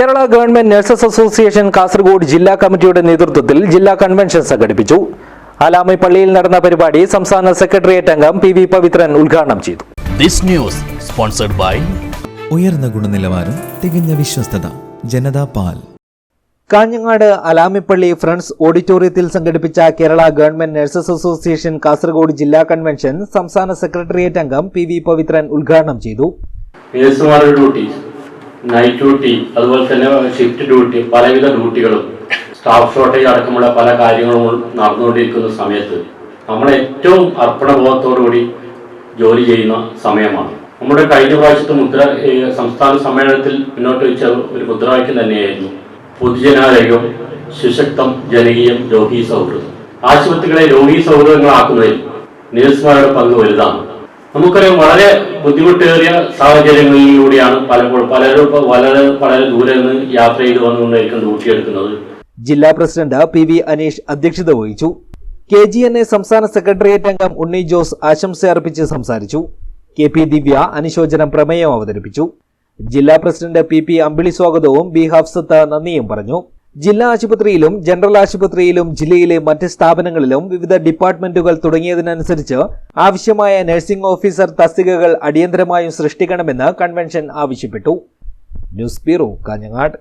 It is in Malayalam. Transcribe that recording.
Kerala government nurses association Kasaragod ജില്ലാ കമ്മിറ്റിയുടെ നേതൃത്വത്തിൽ ജില്ലാ കൺവെൻഷൻ സംഘടിപ്പിച്ചു. അലാമി പള്ളിയിൽ നടന്ന പരിപാടി സംസ്ഥാന സെക്രട്ടേറിയറ്റ് അംഗം പി വി പവിത്രൻ ഉദ്ഘാടനം ചെയ്തു. This news sponsored by ഉയർന്ന ഗുണനിലവാരം തികഞ്ഞ വിശ്വസ്തത ജനതാ പാൽ. കാഞ്ഞങ്ങാട് അലാമിപ്പള്ളി ഫ്രണ്ട്സ് ഓഡിറ്റോറിയത്തിൽ സംഘടിപ്പിച്ച Kerala government nurses association Kasaragod ജില്ലാ കൺവെൻഷൻ സംസ്ഥാന സെക്രട്ടേറിയറ്റ് അംഗം പി വി പവിത്രൻ ഉദ്ഘാടനം ചെയ്തു. നൈറ്റ് ഡ്യൂട്ടി അതുപോലെ തന്നെ ഷിഫ്റ്റ് ഡ്യൂട്ടി പലവിധ ഡ്യൂട്ടികളും സ്റ്റാഫ് ഷോർട്ടേജ് അടക്കമുള്ള പല കാര്യങ്ങളും നടന്നുകൊണ്ടിരിക്കുന്ന സമയത്ത് നമ്മൾ ഏറ്റവും അർപ്പണബോധത്തോടുകൂടി ജോലി ചെയ്യുന്ന സമയമാണ്. നമ്മുടെ കഴിഞ്ഞ പ്രാവശ്യത്തെ മുദ്ര സംസ്ഥാന സമ്മേളനത്തിൽ മുന്നോട്ട് വെച്ച ഒരു മുദ്രാവാക്യം തന്നെയായിരുന്നു. പൊതുജനാരോഗ്യം സുശക്തം ജനകീയം രോഗി സൗഹൃദം. ആശുപത്രികളെ രോഗി സൗഹൃദങ്ങളാക്കുന്നതിൽ നേഴ്സുമാരുടെ പങ്ക് വലുതാണ്. നമുക്കറിയാം വളരെ ബുദ്ധിമുട്ടേറിയ സാഹചര്യങ്ങളിലൂടെയാണ് പലപ്പോഴും പലരും വളരെ വളരെ ദൂരെ നിന്ന് യാത്ര ചെയ്ത് വന്നുകൊണ്ടായിരിക്കും ഊട്ടിയെടുക്കുന്നത് ജില്ലാ പ്രസിഡന്റ് പി വി അനീഷ് അധ്യക്ഷത വഹിച്ചു. കെ ജി എൻ എ സംസ്ഥാന സെക്രട്ടേറിയറ്റ് അംഗം ഉണ്ണി ജോസ് ആശംസ അർപ്പിച്ച് സംസാരിച്ചു. കെ പി ദിവ്യ അനുശോചനം പ്രമേയം അവതരിപ്പിച്ചു. ജില്ലാ പ്രസിഡന്റ് പി പി അമ്പിളി സ്വാഗതവും ബി ഹാഫ്സത്ത് നന്ദിയും പറഞ്ഞു. ജില്ലാ ആശുപത്രിയിലും ജനറൽ ആശുപത്രിയിലും ജില്ലയിലെ മറ്റ് സ്ഥാപനങ്ങളിലും വിവിധ ഡിപ്പാർട്ട്മെന്റുകൾ തുടങ്ങിയതിനനുസരിച്ച് ആവശ്യമായ നഴ്സിംഗ് ഓഫീസർ തസ്തികകൾ അടിയന്തരമായും സൃഷ്ടിക്കണമെന്ന് കൺവെൻഷൻ ആവശ്യപ്പെട്ടു. News bureau Kanhangad.